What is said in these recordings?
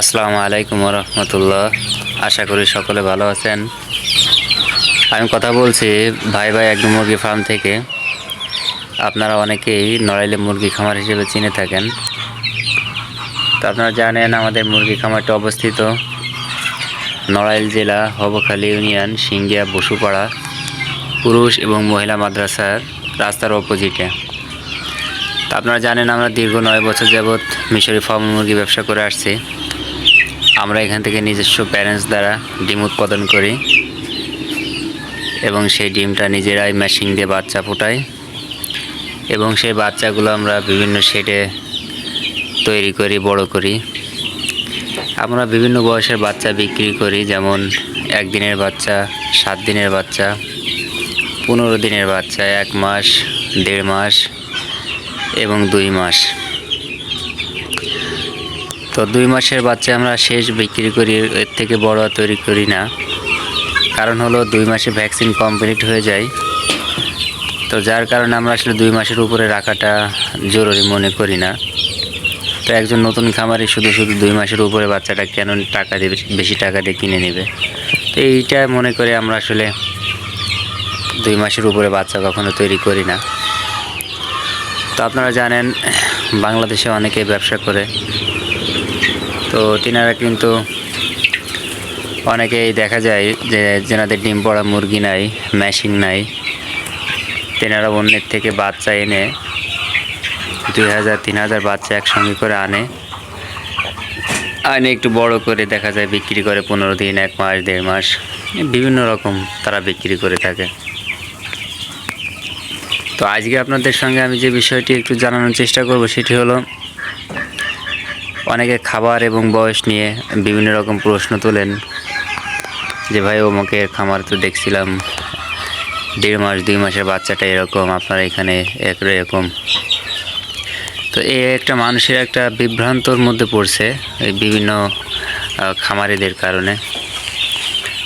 আসসালামু আলাইকুম রহমতুল্লাহ। আশা করি সকলে ভালো আছেন। আমি কথা বলছি ভাই ভাই একদম মুরগি ফার্ম থেকে। আপনারা অনেকেই নড়াইলে মুরগি খামার হিসেবে চিনে থাকেন। তো আপনারা জানেন আমাদের মুরগি খামারটি অবস্থিত নড়াইল জেলা হবখালী ইউনিয়ন সিঙ্গিয়া বসুপাড়া পুরুষ এবং মহিলা মাদ্রাসার রাস্তার অপোজিটে। তো আপনারা জানেন আমরা দীর্ঘ নয় বছর যাবৎ মিশরি ফার্ম মুরগি ব্যবসা করে আসছি। আমরা এখান থেকে নিজস্ব প্যারেন্টস দ্বারা ডিম উৎপাদন করি এবং সেই ডিমটা নিজেরাই মেশিন দিয়ে বাচ্চা ফোটাই এবং সেই বাচ্চাগুলো আমরা বিভিন্ন শেডে তৈরি করি, বড় করি। আমরা বিভিন্ন বয়সের বাচ্চা বিক্রি করি, যেমন একদিনের বাচ্চা, সাত দিনের বাচ্চা, পনেরো দিনের বাচ্চা, এক মাস, দেড় মাস এবং দুই মাস। তো দুই মাসের বাচ্চা আমরা শেষ বিক্রি করি, এর থেকে বড় তৈরি করি না। কারণ হলো দুই মাসে ভ্যাকসিন কমপ্লিট হয়ে যায়। তো যার কারণে আমরা আসলে দুই মাসের উপরে রাখাটা জরুরি মনে করি না। তো একজন নতুন খামারে শুধু শুধু দুই মাসের উপরে বাচ্চাটা কেন টাকা দেবে বেশি টাকা দিয়ে কিনে নেবে? তো এইটা মনে করে আমরা আসলে দুই মাসের উপরে বাচ্চা কখনো তৈরি করি না। তো আপনারা জানেন, বাংলাদেশে অনেকে ব্যবসা করে। তো তিনারা কিন্তু অনেকেই দেখা যায় যে যেনাদের ডিম পড়া মুরগি নাই ম্যাশিং নাই। তেনারা অন্যের থেকে বাচ্চা এনে দুই হাজার, তিন হাজার বাচ্চা একসঙ্গে করে আনে। আনে একটু বড় করে দেখা যায় বিক্রি করে পনেরো দিন, এক মাস, দেড় মাস। বিভিন্ন রকম তারা বিক্রি করে থাকে। তো আজকে আপনাদের সঙ্গে আমি যে বিষয়টি একটু জানানোর চেষ্টা করব সেটি হলো অনেকে খাবার এবং বয়স নিয়ে বিভিন্ন রকম প্রশ্ন তোলেন যে, ভাই অমুকের খামার তো দেখছিলাম। দেড় মাস, দুই মাসের বাচ্চাটা এরকম, আপনার এখানে এরকম। তো এই একটা মানুষের একটা বিভ্রান্তর মধ্যে পড়ছে এই বিভিন্ন খামারিদের কারণে।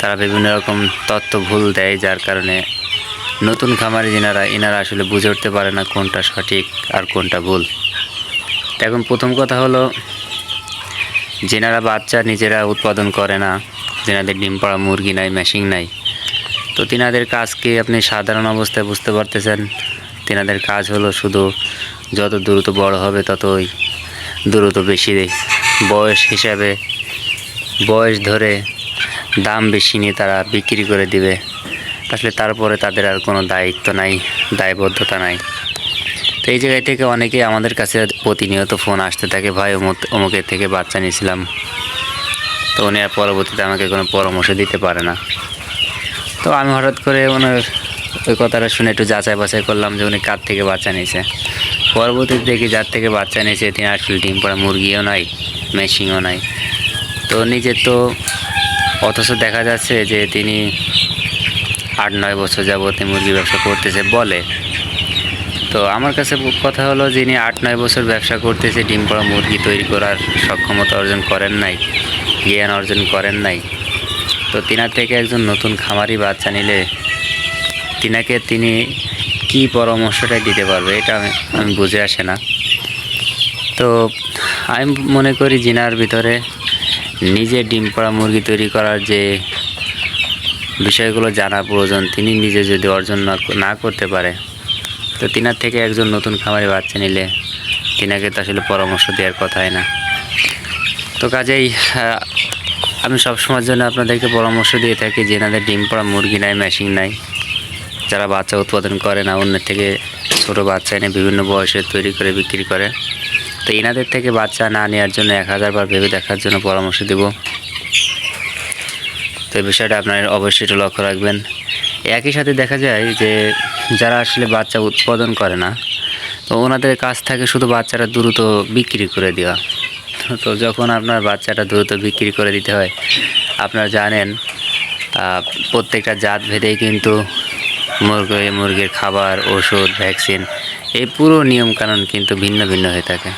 তারা বিভিন্ন রকম তত্ত্ব ভুল দেয়, যার কারণে নতুন খামারি যেনারা, এনারা আসলে বুঝে উঠতে পারে না কোনটা সঠিক আর কোনটা ভুল। এখন প্রথম কথা হলো যেনারা বাচ্চা নিজেরা উৎপাদন করে না, যেনাদের ডিম পাড়া মুরগি নাই মেশিন নাই, তো তিনাদের কাজকে আপনি সাধারণ অবস্থায় বুঝতে পারতেছেন? তিনাদের কাজ হলো শুধু যত দ্রুত বড় হবে ততই দ্রুত বেশি বয়স হিসাবে, বয়স ধরে দাম বেশি নিয়ে তারা বিক্রি করে দিবে। আসলে তারপরে তাদের আর কোনো দায়িত্ব নাই, দায়বদ্ধতা নাই। তো এই জায়গায় থেকে অনেকে আমাদের কাছে প্রতিনিয়ত ফোন আসতে থাকে, ভাই, অমুক অমুকের থেকে বাচ্চা নিয়েছিলাম। তো উনি আর পরবর্তীতে আমাকে কোনো পরামর্শ দিতে পারে না। তো আমি হঠাৎ করে ওনার ওই কথাটা শুনে একটু যাচাই বাছাই করলাম যে উনি কার থেকে বাচ্চা নিয়েছে। পরবর্তীতে দেখি যার থেকে বাচ্চা নিয়েছে তিনি আসলে ডিম পড়া মুরগিও নাই, মেশিনও নাই। তো নিজে তো অথচ দেখা যাচ্ছে যে তিনি আট নয় বছর যাবত এই মুরগি ব্যবসা করতেছে বলে। তো আমার কাছে কথা হলো যিনি আট, নয় বছর ব্যবসা করতেছে, ডিম পড়া মুরগি তৈরি করার সক্ষমতা অর্জন করেন নাই, জ্ঞান অর্জন করেন নাই, তো তিনার থেকে একজন নতুন খামারি বাচ্চা নিলে তিনাকে তিনি কি পরামর্শটা দিতে পারবে, এটা আমি বুঝে আসে না। তো আমি মনে করি জিনার ভিতরে নিজে ডিম পাড়া মুরগি তৈরি করার যে বিষয়গুলো জানা প্রয়োজন, তিনি নিজে যদি অর্জন না করতে পারে তো তিনার থেকে একজন নতুন খামারি বাচ্চা নিলে তিনাকে তো আসলে পরামর্শ দেওয়ার কথাই না। তো কাজেই আমি সবসময়ের জন্য আপনাদেরকে পরামর্শ দিয়ে থাকি যে এনাদের ডিম পড়া মুরগি নাই, মেশিন নাই। যারা বাচ্চা উৎপাদন করে না, অন্যের থেকে ছোটো বাচ্চা এনে বিভিন্ন বয়সে তৈরি করে, বিক্রি করে। তো এনাদের থেকে বাচ্চা না নেওয়ার জন্য এক হাজার বার ভেবে দেখার জন্য পরামর্শ দেব। তো এই বিষয়টা আপনার অবশ্যই একটু লক্ষ্য রাখবেন। একই সাথে দেখা যায় যে যারা আসলে বাচ্চা উৎপাদন করে না, তো ওনাদের কাজ থাকে শুধু বাচ্চাটা দ্রুত বিক্রি করে দেওয়া। তো যখন আপনার বাচ্চাটা দ্রুত বিক্রি করে দিতে হয়, আপনারা জানেন প্রত্যেকটা জাত ভেদেই কিন্তু মুরগি, মুরগির খাবার, ওষুধ, ভ্যাকসিন, এই পুরো নিয়মকানুন কিন্তু ভিন্ন ভিন্ন হয়ে থাকে।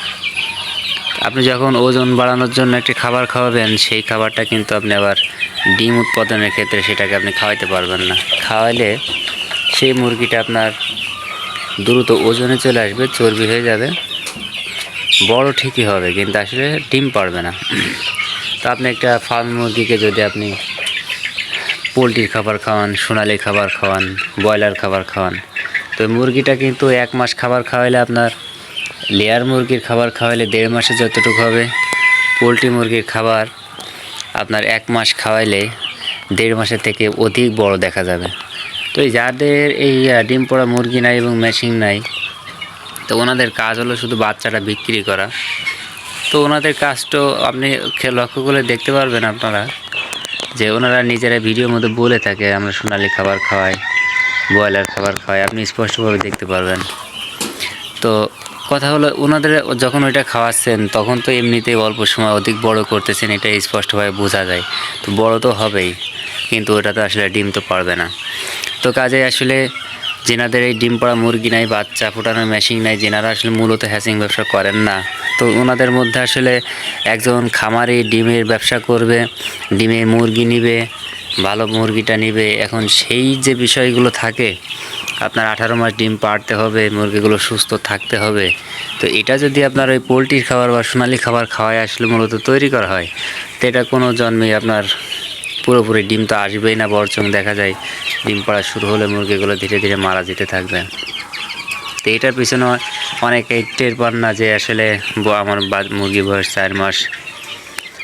আপনি যখন ওজন বাড়ানোর জন্য একটি খাবার খাওয়াবেন, সেই খাবারটা কিন্তু আপনি আবার ডিম উৎপাদনের ক্ষেত্রে সেটাকে আপনি খাওয়াইতে পারবেন না। খাওয়াইলে সেই মুরগিটা আপনার দ্রুত ওজনে চলে আসবে, চর্বি হয়ে যাবে। বড় ঠিকই হবে, কিন্তু আসলে ডিম পারবে না। তো আপনি একটা ফার্ম মুরগিকে যদি আপনি পোলট্রির খাবার খাওয়ান, সোনালি খাবার খাওয়ান, ব্রয়লার খাবার খাওয়ান, তো মুরগিটা কিন্তু এক মাস খাবার খাওয়াইলে আপনার লেয়ার মুরগির খাবার খাওয়াইলে দেড় মাসে যতটুকু হবে। পোলট্রি মুরগির খাবার আপনার এক মাস খাওয়াইলে দেড় মাসের থেকে অধিক বড় দেখা যাবে। তো এই যাদের এই ডিম পড়া মুরগি নাই এবং মেশিন নাই, তো ওনাদের কাজ হলো শুধু বাচ্চাটা বিক্রি করা। তো ওনাদের কাজটা আপনি লক্ষ্য করে দেখতে পারবেন আপনারা যে ওনারা নিজেরা ভিডিওর মধ্যে বলে থাকে, আমরা সোনালি খাবার খাওয়াই, ব্রয়লার খাবার খাওয়াই, আপনি স্পষ্টভাবে দেখতে পারবেন। তো কথা হলো ওনাদের যখন ওইটা খাওয়াচ্ছেন, তখন তো এমনিতেই অল্প সময় অধিক বড় করতেছেন এটা স্পষ্টভাবে বোঝা যায়। তো বড় তো হবেই, কিন্তু ওটা তো আসলে ডিম তো পারবে না। তো কাজে আসলে যেনাদের এই ডিম পাড়া মুরগি নাই, বাচ্চা ফোটানোর মেশিন নাই, যেনারা আসলে মূলত হ্যাচিং ব্যবসা করেন না। তো ওনাদের মধ্যে আসলে একজন খামারে ডিমের ব্যবসা করবে ডিমের মুরগি নিবে, ভালো মুরগিটা নিবে। এখন সেই যে বিষয়গুলো থাকে, আপনার আঠারো মাস ডিম পাড়তে হবে, মুরগিগুলো সুস্থ থাকতে হবে। তো এটা যদি আপনার ওই পোলট্রির খাবার বা সোনালি খাবার খাওয়ায় আসলে মূলত তৈরি করা হয়, তো এটা কোনো জন্মেই আপনার পুরোপুরি ডিম তো আসবেই না বরচং দেখা যায় ডিম পাড়া শুরু হলে মুরগিগুলো ধীরে ধীরে মারা যেতে থাকবে। তো এটার পিছনে অনেকেই টের পান না যে আসলে আমার মুরগি বয়স চার মাস।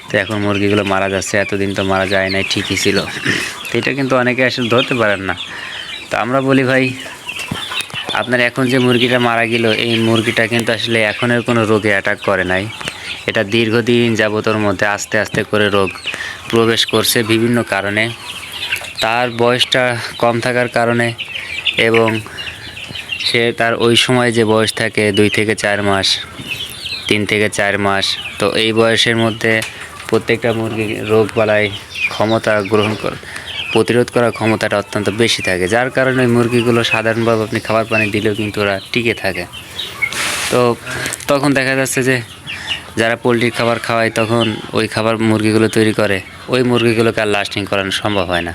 তো এখন মুরগিগুলো মারা যাচ্ছে, এতদিন তো মারা যায় নাই, ঠিকই ছিল। তো এটা কিন্তু অনেকে আসলে ধরতে পারেন না। তো আমরা বলি, ভাই, আপনার এখন যে মুরগিটা মারা গেল, এই মুরগিটা কিন্তু আসলে এখনের কোনো রোগে অ্যাটাক করে নাই। এটা দীর্ঘদিন যাবতর মধ্যে আস্তে আস্তে করে রোগ প্রবেশ করছে বিভিন্ন কারণে। তার বয়সটা কম থাকার কারণে এবং সে তার ওই সময় যে বয়স থাকে দুই থেকে চার মাস, তিন থেকে চার মাস, তো এই বয়সের মধ্যে প্রত্যেকটা মুরগি রোগ বালাই ক্ষমতা গ্রহণ কর, প্রতিরোধ করার ক্ষমতাটা অত্যন্ত বেশি থাকে। যার কারণে ওই মুরগিগুলো সাধারণভাবে আপনি খাবার পানি দিলেও কিন্তু ওরা টিকে থাকে। তো তখন দেখা যাচ্ছে যে যারা পোলট্রির খাবার খাওয়ায় তখন ওই খাবার মুরগিগুলো তৈরি করে। ওই মুরগিগুলোকে আর লাস্টিং করানো সম্ভব হয় না।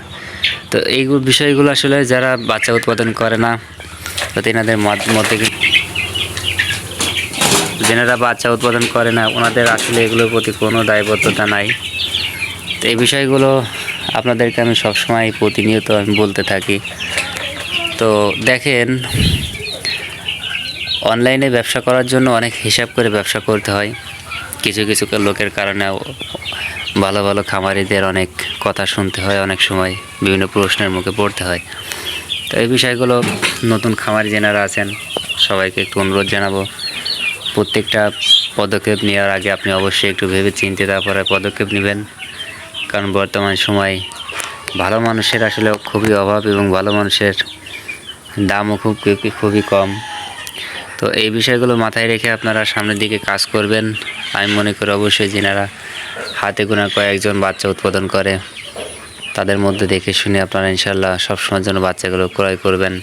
তো এই বিষয়গুলো আসলে যারা বাচ্চা উৎপাদন করে না, তো তেনাদের মধ্যে যেনারা বাচ্চা উৎপাদন করে না, ওনাদের আসলে এগুলোর প্রতি কোনো দায়বদ্ধতা নাই। তো এই বিষয়গুলো আপনাদেরকে আমি সবসময় প্রতিনিয়ত আমি বলতে থাকি। তো দেখেন অনলাইনে ব্যবসা করার জন্য অনেক হিসাব করে ব্যবসা করতে হয়। কিছু কিছু লোকের কারণে ভালো ভালো খামারিদের অনেক কথা শুনতে হয়, অনেক সময় বিভিন্ন প্রশ্নের মুখে পড়তে হয়। তো এই বিষয়গুলো নতুন খামারি যেনারা আছেন, সবাইকে একটু অনুরোধ জানাব। প্রত্যেকটা পদক্ষেপ নেওয়ার আগে আপনি অবশ্যই একটু ভেবে চিন্তে, তারপরে পদক্ষেপ নেবেন। কারণ বর্তমান সময় ভালো মানুষের আসলে খুবই অভাব এবং ভালো মানুষের দামও খুব, খুবই- কম। তো এই বিষয়গুলো মাথায় রেখে আপনারা সামনের দিকে কাজ করবেন। আমি মনে করি অবশ্যই যেনারা হাতে গোনা কয়েকজন বাচ্চা উৎপাদন করে, তাদের মধ্যে দেখে শুনে আপনারা ইনশাল্লাহ সবসময়ের জন্য বাচ্চাগুলো ক্রয় করবেন।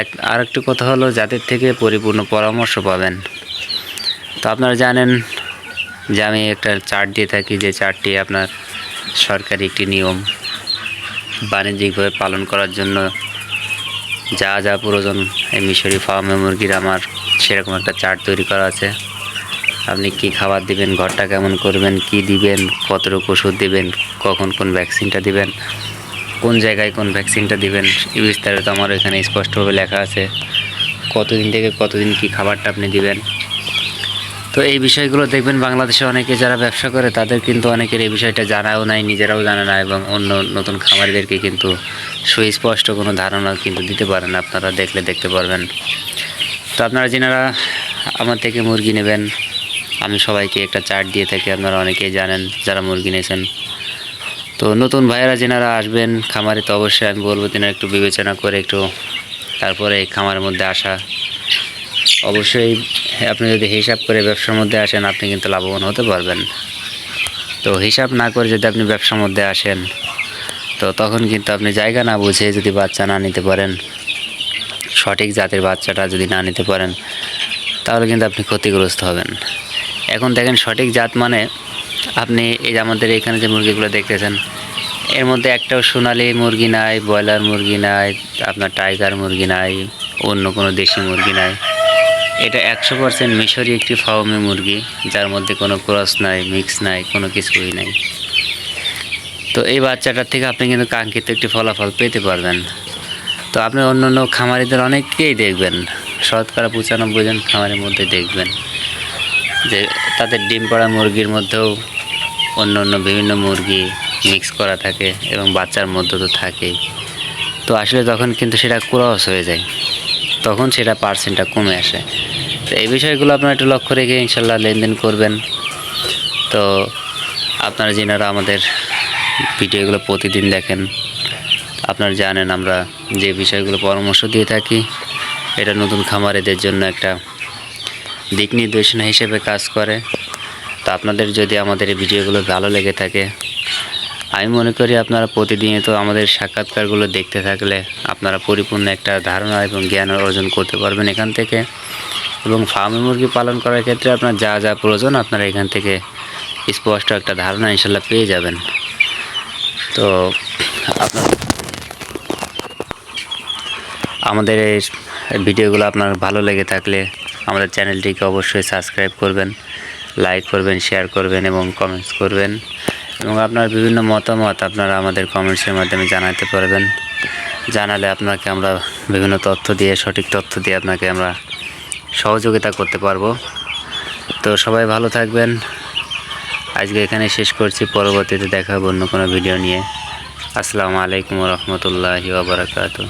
এক আর একটু কথা হলো যাদের থেকে পরিপূর্ণ পরামর্শ পাবেন। তো আপনারা জানেন যে আমি একটা চার্ট দিয়ে থাকি যে চার্টটি আপনার সরকারি একটি নিয়ম, বাণিজ্যিকভাবে পালন করার জন্য যা যা প্রয়োজন, এই মিশরি ফার্মে মুরগির আমার সেরকম একটা চার্ট তৈরি করা আছে। আপনি কি খাবার দিবেন, ঘরটা কেমন করবেন, কি দিবেন, কতটুকু ওষুধ দিবেন, কখন কোন ভ্যাকসিনটা দিবেন, কোন জায়গায় কোন ভ্যাকসিনটা দিবেন বিস্তারিত আমার এখানে স্পষ্টভাবে লেখা আছে। কতদিন থেকে কতদিন কি খাবারটা আপনি দিবেন। তো এই বিষয়গুলো দেখবেন বাংলাদেশে অনেকে যারা ব্যবসা করে, তাদের কিন্তু অনেকের এই বিষয়টা জানাও নাই, নিজেরাও জানে না, এবং অন্য নতুন খামারিদেরকে কিন্তু সুস্পষ্ট কোনো ধারণা কিন্তু দিতে পারেন, আপনারা দেখলে দেখতে পারবেন। তো আপনারা যেনারা আমার থেকে মুরগি নেবেন, আমি সবাইকে একটা চার্ট দিয়ে থাকি, আপনারা অনেকেই জানেন যারা মুরগি নিয়েছেন তো নতুন ভাইয়েরা যেনারা আসবেন, খামারে তো অবশ্যই আমি বলব, তেনারা একটু বিবেচনা করে একটু তারপরে এই খামারের মধ্যে আসা। অবশ্যই আপনি যদি হিসাব করে ব্যবসার মধ্যে আসেন, আপনি কিন্তু লাভবান হতে পারবেন। তো হিসাব না করে যদি আপনি ব্যবসার মধ্যে আসেন তো তখন কিন্তু আপনি জায়গা না বুঝে যদি বাচ্চা না নিতে পারেন, সঠিক জাতের বাচ্চাটা যদি না নিতে পারেন, তাহলে কিন্তু আপনি ক্ষতিগ্রস্ত হবেন। এখন দেখেন সঠিক জাত মানে আপনি এই আমাদের এখানে যে মুরগিগুলো দেখতেছেন, এর মধ্যে একটাও সোনালি মুরগি নাই, ব্রয়লার মুরগি নাই, আপনার টাইগার মুরগি নাই, অন্য কোনো দেশি মুরগি নাই। এটা একশো পার্সেন্ট মিশরি একটি ফার্মে মুরগি, যার মধ্যে কোনো ক্রস নাই, মিক্স নাই, কোনো কিছুই নাই। তো এই বাচ্চাটার থেকে আপনি কিন্তু কাঙ্ক্ষিত একটি ফলাফল পেতে পারবেন। তো আপনি অন্য অন্য খামারিদের অনেককেই দেখবেন। শতকরা পঁচানব্বই জন খামারের মধ্যে দেখবেন। যে তাদের ডিম পাড়া মুরগির মধ্যেও অন্য অন্য বিভিন্ন মুরগি মিক্স করা থাকে এবং বাচ্চার মধ্যে তো থাকেই। তো আসলে তখন কিন্তু সেটা ক্রস হয়ে যায়। তখন সেটা পার্সেন্টটা কমে আসে। তো এই বিষয়গুলো আপনারা একটু লক্ষ্য রেখে ইনশাল্লাহ লেনদেন করবেন। তো আপনারা যেনারা আমাদের ভিডিওগুলো প্রতিদিন দেখেন। আপনারা জানেন আমরা যে বিষয়গুলো পরামর্শ দিয়ে থাকি, এটা নতুন খামারেদের জন্য একটা দিক নির্দেশনা হিসেবে কাজ করে। তো আপনাদের যদি আমাদের এই ভিডিওগুলো ভালো লেগে থাকে, আমি মনে করি আপনারা প্রতিদিন তো আমাদের সাক্ষাৎকারগুলো দেখতে থাকলে আপনারা পরিপূর্ণ একটা ধারণা এবং জ্ঞান অর্জন করতে পারবেন এখান থেকে। এবং ফার্মে মুরগি পালন করার ক্ষেত্রে আপনার যা যা প্রয়োজন, আপনারা এখান থেকে স্পষ্ট একটা ধারণা ইনশাল্লাহ পেয়ে যাবেন। তো আপনার আমাদের এই ভিডিওগুলো আপনার ভালো লেগে থাকলে আমাদের চ্যানেলটিকে অবশ্যই সাবস্ক্রাইব করবেন, লাইক করবেন, শেয়ার করবেন এবং কমেন্টস করবেন এবং আপনার বিভিন্ন মতামত আপনারা আমাদের কমেন্টসের মাধ্যমে জানাতে পারবেন। জানালে আপনাকে আমরা বিভিন্ন তথ্য দিয়ে, সঠিক তথ্য দিয়ে আপনাকে আমরা সহযোগিতা করতে পারব। তো সবাই ভালো থাকবেন। আজকে এখানে শেষ করছি, পরবর্তীতে দেখা হবে অন্য কোনো ভিডিও নিয়ে। আসসালামু আলাইকুম রহমতুল্লাহি ওবরাকাতু